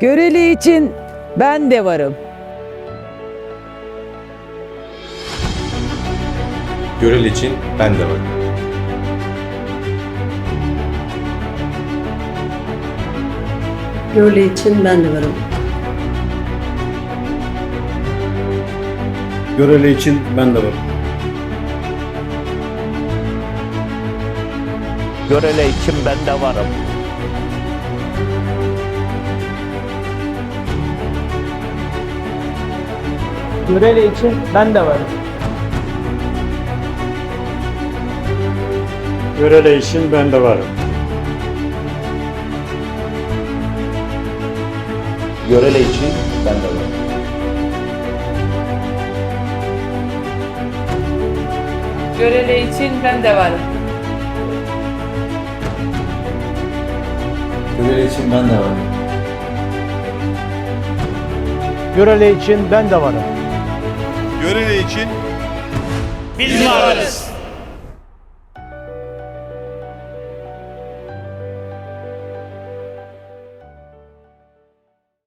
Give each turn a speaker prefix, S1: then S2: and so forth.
S1: Göreli için ben de varım.
S2: Görel için ben de varım.
S3: Görle için ben de varım.
S4: Göreli için ben de varım.
S5: Görele için ben de varım.
S6: Görele için ben de varım.
S4: Göreli için ben de varım.
S2: Görele için ben de varım.
S7: Görele için ben de varım.
S2: Görele için ben de varım.
S6: Görele için ben de varım.
S8: Görele için
S5: Biz varız.